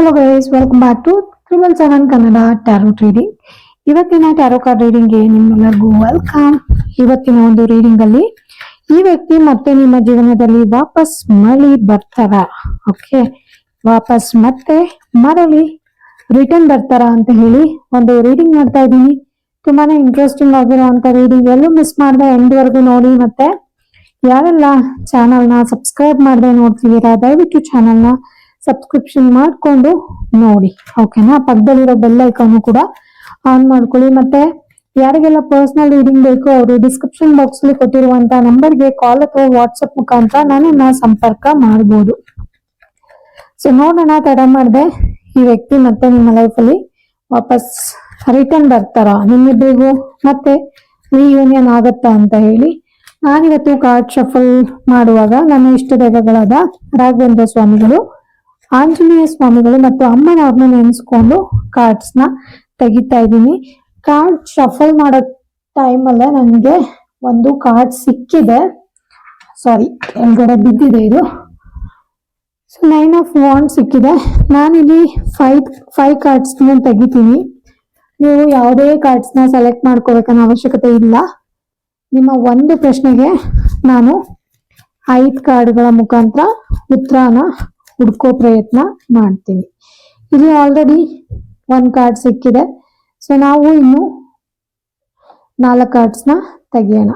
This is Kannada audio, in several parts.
Hello guys welcome back to triple seven Kannada tarot reading ಇವತ್ತಿನ ಟ್ಯಾರೋ ಕಾರ್ಡ್ ರೀಡಿಂಗ್ಗೆ ನಿಮ್ಮೆಲ್ಲರಿಗೂ ವೆಲ್ಕಮ್ ಇವತ್ತಿನ ಒಂದು ರೀಡಿಂಗ್ ಅಲ್ಲಿ ಈ ವ್ಯಕ್ತಿ ಮತ್ತೆ ನಿಮ್ಮ ಜೀವನದಲ್ಲಿ ವಾಪಸ್ ಮರಳಿ ಬರ್ತಾರ. ಓಕೆ ವಾಪಸ್ ಮತ್ತೆ ಮರಳಿ ರಿಟರ್ನ್ ಬರ್ತಾರ ಅಂತ ಹೇಳಿ ಒಂದು ರೀಡಿಂಗ್ ಮಾಡ್ತಾ ಇದ್ದೀನಿ. ತುಂಬಾನೇ ಇಂಟ್ರೆಸ್ಟಿಂಗ್ ಆಗಿರುವಂತ ರೀಡಿಂಗ್ ಎಲ್ಲೂ ಮಿಸ್ ಮಾಡದೆ ಎಂಡ್ ವರೆಗೂ ನೋಡಿ ಮತ್ತೆ ಯಾರೆಲ್ಲ ಚಾನಲ್ನ ಸಬ್ಸ್ಕ್ರೈಬ್ ಮಾಡದೆ ನೋಡ್ತಿದ್ದೀರಾ, ದಯವಿಟ್ಟು ಚಾನಲ್ನ ಸಬ್ಸ್ಕ್ರಿಪ್ಷನ್ ಮಾಡ್ಕೊಂಡು ನೋಡಿ ಓಕೆನಾ ಪಕ್ಕದಲ್ಲಿರೋ ಬೆಲ್ ಐಕಾನ್ ಕೂಡ ಆನ್ ಮಾಡ್ಕೊಳ್ಳಿ. ಮತ್ತೆ ಯಾರಿಗೆಲ್ಲ ಪರ್ಸನಲ್ ರೀಡಿಂಗ್ ಬೇಕೋ, ಅವರು ಡಿಸ್ಕ್ರಿಪ್ಷನ್ ಬಾಕ್ಸ್ ಅಲ್ಲಿ ಕೊಟ್ಟಿರುವಂತ ನಂಬರ್ಗೆ ಕಾಲ್ ಅಥವಾ ವಾಟ್ಸ್ಆಪ್ ಮುಖಾಂತರ ನನ್ನನ್ನ ಸಂಪರ್ಕ ಮಾಡಬಹುದು ಸೊ ನೋಡೋಣ, ತಡ ಮಾಡಿದೆ. ಈ ವ್ಯಕ್ತಿ ಮತ್ತೆ ನಿಮ್ಮ ಲೈಫಲ್ಲಿ ವಾಪಸ್ ರಿಟರ್ನ್ ಬರ್ತಾರ? ನಿಮ್ಮಿಬ್ಬರಿಗೂ ಮತ್ತೆ ರಿಯೂನಿಯನ್ ಆಗತ್ತಾ ಅಂತ ಹೇಳಿ. ನಾನಿವತ್ತು ಕಾರ್ಡ್ ಶಫಲ್ ಮಾಡುವಾಗ ನನ್ನ ಇಷ್ಟ ದೈವಗಳಾದ ರಾಘವೇಂದ್ರ ಸ್ವಾಮಿಗಳು ಆಂಜನೇಯ ಸ್ವಾಮಿಗಳು ಮತ್ತು ಅಮ್ಮನವ್ರನ್ನ ನೆನೆಸ್ಕೊಂಡು ಕಾರ್ಡ್ಸ್ನ ತೆಗಿತಾ ಇದ್ದೀನಿ. ಕಾರ್ಡ್ ಶಫಲ್ ಮಾಡೋ ಟೈಮಲ್ಲೇ ನನಗೆ ಒಂದು ಕಾರ್ಡ್ ಸಿಕ್ಕಿದೆ. ಸಾರಿ ಎಲ್ಗಡೆ ಬಿದ್ದಿದೆ ಇದು. ಸೊ ನೈನ್ ಆಫ್ ವಾಂಡ್ ಸಿಕ್ಕಿದೆ. ನಾನಿಲ್ಲಿ ಫೈವ್ ಫೈವ್ ಕಾರ್ಡ್ಸ್ ತೆಗಿತೀನಿ. ನೀವು ಯಾವುದೇ ಕಾರ್ಡ್ಸ್ನ ಸೆಲೆಕ್ಟ್ ಮಾಡ್ಕೋಬೇಕನ್ನೋ ಅವಶ್ಯಕತೆ ಇಲ್ಲ. ನಿಮ್ಮ ಒಂದು ಪ್ರಶ್ನೆಗೆ ನಾನು ಐದು ಕಾರ್ಡ್ಗಳ ಮುಖಾಂತರ ಉತ್ತರನ ಹುಡ್ಕೋ ಪ್ರಯತ್ನ ಮಾಡ್ತೀನಿ. ಇಲ್ಲಿ ಆಲ್ರೆಡಿ ಒಂದ್ ಕಾರ್ಡ್ ಸಿಕ್ಕಿದೆ. ಸೊ ನಾವು ಇನ್ನು ನಾಲ್ಕು ಕಾರ್ಡ್ಸ್ನ ತೆಗಿಯೋಣ.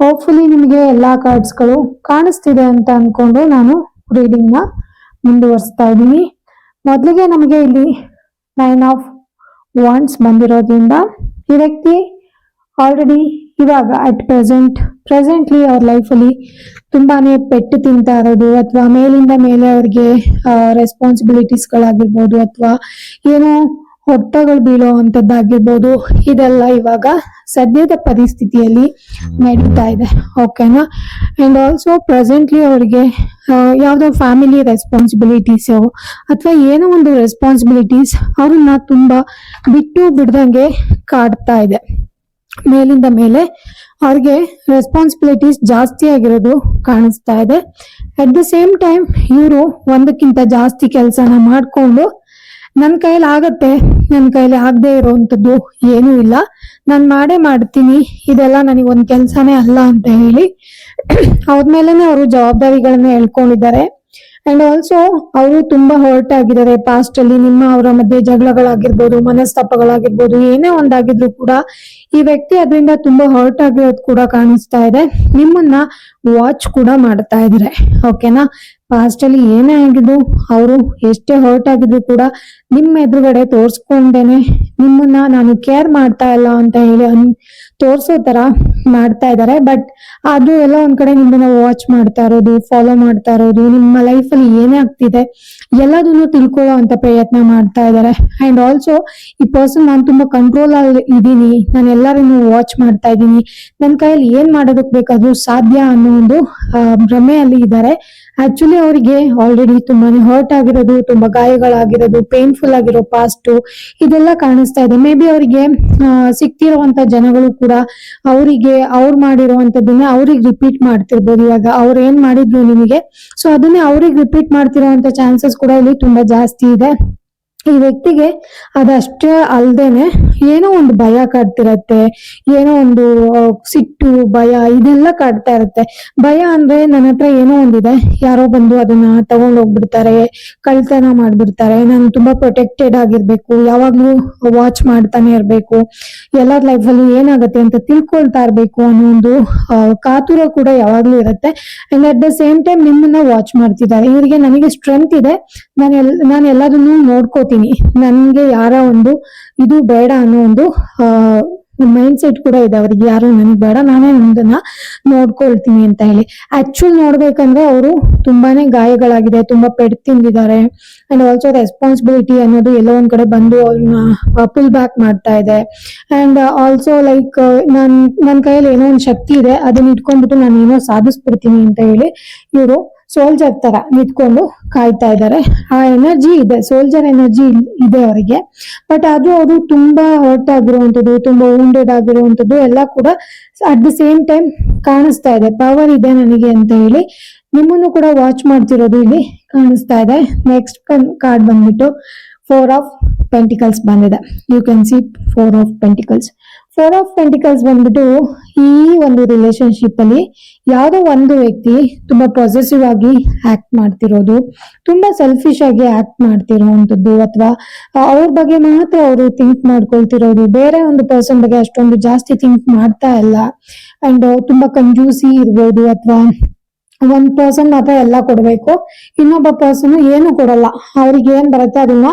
ಹೋಪ್ಫುಲಿ ನಿಮಗೆ ಎಲ್ಲ ಕಾರ್ಡ್ಸ್ಗಳು ಕಾಣಿಸ್ತಿದೆ ಅಂತ ಅಂದ್ಕೊಂಡು ನಾನು ರೀಡಿಂಗ್ನ ಮುಂದುವರಿಸ್ತಾ ಇದ್ದೀನಿ. ಮೊದಲಿಗೆ ನಮಗೆ ಇಲ್ಲಿ ನೈನ್ ಆಫ್ ವಾಂಡ್ಸ್ ಬಂದಿರೋದ್ರಿಂದ ಈ ವ್ಯಕ್ತಿ ಆಲ್ರೆಡಿ ಇವಾಗ ಅಟ್ ಪ್ರೆಸೆಂಟ್ ಪ್ರೆಸೆಂಟ್ಲಿ ಅವ್ರ ಲೈಫಲ್ಲಿ ತುಂಬಾನೇ ಪೆಟ್ಟು ತಿಂತಾ ಇರೋದು ಅಥವಾ ಮೇಲಿಂದ ಮೇಲೆ ಅವ್ರಿಗೆ ರೆಸ್ಪಾನ್ಸಿಬಿಲಿಟೀಸ್ಗಳಾಗಿರ್ಬೋದು ಅಥವಾ ಏನೋ ಹೊಟ್ಟೆಗಳು ಬೀಳೋ ಅಂಥದ್ದಾಗಿರ್ಬೋದು, ಇದೆಲ್ಲ ಇವಾಗ ಸದ್ಯದ ಪರಿಸ್ಥಿತಿಯಲ್ಲಿ ನಡೀತಾ ಇದೆ. ಓಕೆನಾ ಅಂಡ್ ಆಲ್ಸೋ ಪ್ರೆಸೆಂಟ್ಲಿ ಅವ್ರಿಗೆ ಯಾವುದೋ ಫ್ಯಾಮಿಲಿ ರೆಸ್ಪಾನ್ಸಿಬಿಲಿಟೀಸ್ ಅಥವಾ ಏನೋ ಒಂದು ರೆಸ್ಪಾನ್ಸಿಬಿಲಿಟೀಸ್ ಅವ್ರನ್ನ ತುಂಬಾ ಬಿಟ್ಟು ಬಿಡ್ದಂಗೆ ಕಾಡ್ತಾ ಇದೆ. ಮೇಲಿಂದ ಮೇಲೆ ಅವ್ರಿಗೆ ರೆಸ್ಪಾನ್ಸಿಬಿಲಿಟೀಸ್ ಜಾಸ್ತಿ ಆಗಿರೋದು ಕಾಣಿಸ್ತಾ ಇದೆ. ಅಟ್ ದ ಸೇಮ್ ಟೈಮ್ ಇವರು ಒಂದಕ್ಕಿಂತ ಜಾಸ್ತಿ ಕೆಲಸನ ಮಾಡಿಕೊಂಡು ನನ್ನ ಕೈಲಿ ಆಗತ್ತೆ ನನ್ನ ಕೈಲಿ ಆಗದೆ ಇರೋವಂಥದ್ದು ಏನೂ ಇಲ್ಲ. ನಾನು ಮಾಡೇ ಮಾಡ್ತೀನಿ, ಇದೆಲ್ಲ ನನಗೆ ಒಂದು ಕೆಲಸನೇ ಅಲ್ಲ ಅಂತ ಹೇಳಿ, ಅವ್ರ ಮೇಲೇ ಅವರು ಜವಾಬ್ದಾರಿಗಳನ್ನ ಹೇಳ್ಕೊಂಡಿದ್ದಾರೆ ಅಂಡ್ ಆಲ್ಸೋ ಅವರು ತುಂಬಾ ಹರ್ಟ್ ಆಗಿದ್ದಾರೆ. ಪಾಸ್ಟ್ ಅಲ್ಲಿ ನಿಮ್ಮ ಅವರ ಮಧ್ಯೆ ಜಗಳಗಳಾಗಿರ್ಬೋದು, ಮನಸ್ತಾಪಗಳಾಗಿರ್ಬೋದು, ಏನೇ ಒಂದಾಗಿದ್ರು ಕೂಡ ಈ ವ್ಯಕ್ತಿ ಅದರಿಂದ ತುಂಬಾ ಹರ್ಟ್ ಆಗಿರೋದು ಕೂಡ ಕಾಣಿಸ್ತಾ ಇದೆ. ನಿಮ್ಮನ್ನ ವಾಚ್ ಕೂಡ ಮಾಡ್ತಾ ಇದ್ದಾರೆ. ಓಕೆನಾ ಪಾಸ್ಟ್ ಅಲ್ಲಿ ಏನೇ ಆಗಿದ್ರು, ಅವರು ಎಷ್ಟೇ ಹರ್ಟ್ ಆಗಿದ್ರು ಕೂಡ ನಿಮ್ಮ ಎದುರುಗಡೆ ತೋರ್ಸ್ಕೊಂಡೇನೆ ನಿಮ್ಮನ್ನ ನಾನು ಕೇರ್ ಮಾಡ್ತಾ ಇಲ್ಲ ಅಂತ ಹೇಳಿ ಅನ್ ತೋರ್ಸೋ ತರ ಮಾಡ್ತಾ ಇದ್ದಾರೆ ಬಟ್ ಅದು ಎಲ್ಲ ಒಂದ್ ಕಡೆ ನಿಮ್ಮನ್ನ ವಾಚ್ ಮಾಡ್ತಾ ಇರೋದು ಫಾಲೋ ಮಾಡ್ತಾ ಇರೋದು, ನಿಮ್ಮ ಲೈಫ್ ಅಲ್ಲಿ ಏನೇ ಆಗ್ತಿದೆ, ಎಲ್ಲದನ್ನು ತಿಳ್ಕೊಳ್ಳೋ ಅಂತ ಪ್ರಯತ್ನ ಮಾಡ್ತಾ ಇದ್ದಾರೆ ಅಂಡ್ ಆಲ್ಸೋ ಈ ಪರ್ಸನ್ ನಾನು ತುಂಬಾ ಕಂಟ್ರೋಲ್ ಅಲ್ಲಿ ಇದ್ದೀನಿ, ನಾನು ಎಲ್ಲರನ್ನು ವಾಚ್ ಮಾಡ್ತಾ ಇದ್ದೀನಿ ನನ್ನ ಕೈಯಲ್ಲಿ ಏನ್ ಮಾಡೋದಕ್ ಬೇಕಾದ್ರೂ ಸಾಧ್ಯ ಅನ್ನೋ ಒಂದು ಭ್ರಮೆಯಲ್ಲಿ ಇದ್ದಾರೆ ಆಕ್ಚುಲಿ ಅವರಿಗೆ ಆಲ್ರೆಡಿ ತುಂಬಾನೇ ಹರ್ಟ್ ಆಗಿರೋದು, ತುಂಬಾ ಗಾಯಗಳಾಗಿರೋದು ಪೇನ್ಫುಲ್ ಆಗಿರೋ ಪಾಸ್ಟ್ ಇದೆಲ್ಲ ಕಾಣಿಸ್ತಾ ಇದೆ. ಮೇ ಬಿ ಅವರಿಗೆ ಸಿಕ್ತಿರುವಂತ ಜನಗಳು ಕೂಡ ಅವರಿಗೆ, ಅವ್ರು ಮಾಡಿರುವಂತದನ್ನ ಅವ್ರಿಗೆ ರಿಪೀಟ್ ಮಾಡ್ತಿರ್ಬೋದು. ಇವಾಗ ಅವ್ರು ಏನ್ ಮಾಡಿದ್ರು ನಿಮಗೆ? ಸೊ ಅದನ್ನೇ ಅವ್ರಿಗೆ ರಿಪೀಟ್ ಮಾಡ್ತಿರುವಂತ ಚಾನ್ಸಸ್ ಕೂಡ ಇಲ್ಲಿ ತುಂಬಾ ಜಾಸ್ತಿ ಇದೆ. ಈ ವ್ಯಕ್ತಿಗೆ ಅದಷ್ಟೇ ಅಲ್ದೇನೆ ಏನೋ ಒಂದು ಭಯ ಕಾಡ್ತಿರತ್ತೆ, ಏನೋ ಒಂದು ಸಿಟ್ಟು, ಭಯ ಇದೆಲ್ಲ ಕಾಡ್ತಾ ಇರುತ್ತೆ. ಭಯ ಅಂದ್ರೆ ನನ್ನ ಹತ್ರ ಏನೋ ಒಂದಿದೆ, ಯಾರೋ ಬಂದು ಅದನ್ನ ತಗೊಂಡ್ ಹೋಗ್ಬಿಡ್ತಾರೆ ಕಳ್ತನ ಮಾಡ್ಬಿಡ್ತಾರೆ, ನಾನು ತುಂಬಾ ಪ್ರೊಟೆಕ್ಟೆಡ್ ಆಗಿರ್ಬೇಕು, ಯಾವಾಗ್ಲೂ ವಾಚ್ ಮಾಡ್ತಾನೆ ಇರ್ಬೇಕು, ಎಲ್ಲರ ಅಲ್ಲಿ ಏನಾಗುತ್ತೆ ಅಂತ ತಿಳ್ಕೊಳ್ತಾ ಇರ್ಬೇಕು ಅನ್ನೋ ಒಂದು ಕಾತುರ ಕೂಡ ಯಾವಾಗ್ಲೂ ಇರುತ್ತೆ. And at the same time ನಿಮ್ಮನ್ನ ವಾಚ್ ಮಾಡ್ತಿದ್ದಾರೆ. ಇವರಿಗೆ ನನಗೆ ಸ್ಟ್ರೆಂತ್ ಇದೆ ನಾನು ಎಲ್ ನಾನು ಎಲ್ಲದನ್ನು ನೋಡ್ಕೋತೀನಿ. ನನ್ಗೆ ಯಾರ ಒಂದು ಇದು ಬೇಡ ಅನ್ನೋ ಒಂದು ಮೈಂಡ್ ಸೆಟ್ ಕೂಡ ಇದೆ ಅವ್ರಿಗೆ. ಯಾರು ನನಗೆ ಬೇಡ, ನಾನೇ ನನ್ನದನ್ನ ನೋಡ್ಕೊಳ್ತೀನಿ ಅಂತ ಹೇಳಿ. ಆಕ್ಚುಲ್ ನೋಡ್ಬೇಕಂದ್ರೆ ಅವರು ತುಂಬಾನೇ ಗಾಯಗಳಾಗಿದೆ, ತುಂಬಾ ಪೆಟ್ ತಿಂದಿದ್ದಾರೆ. ಅಂಡ್ ಆಲ್ಸೋ ರೆಸ್ಪಾನ್ಸಿಬಿಲಿಟಿ ಅನ್ನೋದು ಎಲ್ಲೋ ಒಂದ್ ಕಡೆ ಬಂದು ಅವ್ರನ್ನ ಪುಲ್ ಬ್ಯಾಕ್ ಮಾಡ್ತಾ ಇದೆ. ಅಂಡ್ ಆಲ್ಸೋ ಲೈಕ್ ನನ್ ನನ್ನ ಕೈಯಲ್ಲಿ ಏನೋ ಒಂದು ಶಕ್ತಿ ಇದೆ, ಅದನ್ನ ಇಟ್ಕೊಂಡ್ಬಿಟ್ಟು ನಾನು ಏನೋ ಸಾಧಿಸ್ಬಿಡ್ತೀನಿ ಅಂತ ಹೇಳಿ ಇವರು ಸೋಲ್ಜರ್ ತರ ನಿಂತ್ಕೊಂಡು ಕಾಯ್ತಾ ಇದ್ದಾರೆ. ಆ ಎನರ್ಜಿ ಇದೆ ಸೋಲ್ಜರ್ ಎನರ್ಜಿ ಇದೆ ಅವರಿಗೆ. ಬಟ್ ಅದು ಅವರು ತುಂಬಾ ಹರ್ಟ್ ಆಗಿರುವಂತದ್ದು ತುಂಬಾ ವುಂಡೆಡ್ ಆಗಿರುವಂತದ್ದು ಎಲ್ಲ ಕೂಡ ಅಟ್ ದ ಸೇಮ್ ಟೈಮ್ ಕಾಣಿಸ್ತಾ ಇದೆ. ಪವರ್ ಇದೆ ನನಗೆ ಅಂತ ಹೇಳಿ ನಿಮ್ಮನ್ನು ಕೂಡ ವಾಚ್ ಮಾಡ್ತಿರೋದು ಇಲ್ಲಿ ಕಾಣಿಸ್ತಾ ಇದೆ. ನೆಕ್ಸ್ಟ್ ಕಾರ್ಡ್ ಬಂದ್ಬಿಟ್ಟು ಫೋರ್ ಆಫ್ ಪೆಂಟಿಕಲ್ಸ್ ಬಂದಿದೆ. You can see four of pentacles four of pentacles ಬಂದ್ಬಿಟ್ಟು ಈ ಒಂದು ರಿಲೇಶನ್ಶಿಪ್ ಅಲ್ಲಿ ಯಾವುದೋ ಒಂದು ವ್ಯಕ್ತಿ ತುಂಬಾ ಪಾಸಿಟಿವ್ ಆಗಿ ಆಕ್ಟ್ ಮಾಡ್ತಿರೋದು, ತುಂಬಾ ಸೆಲ್ಫಿಶ್ ಆಗಿ ಆಕ್ಟ್ ಮಾಡ್ತಿರೋವಂಥದ್ದು ಅಥವಾ ಅವ್ರ ಬಗ್ಗೆ ಮಾತ್ರ ಅವರು ಥಿಂಕ್ ಮಾಡ್ಕೊಳ್ತಿರೋದು. ಬೇರೆ ಒಂದು ಪರ್ಸನ್ ಬಗ್ಗೆ ಅಷ್ಟೊಂದು ಜಾಸ್ತಿ ಥಿಂಕ್ ಮಾಡ್ತಾ ಇಲ್ಲ. ಅಂಡ್ ತುಂಬಾ ಕಂಜೂಸಿ ಇರ್ಬೋದು ಅಥವಾ ಒಂದ್ ಪರ್ಸನ್ ಮಾತ್ರ ಎಲ್ಲ ಕೊಡ್ಬೇಕು, ಇನ್ನೊಬ್ಬ ಪರ್ಸನ್ ಏನು ಕೊಡಲ್ಲ. ಅವ್ರಿಗೆ ಏನ್ ಬರುತ್ತೆ ಅದನ್ನ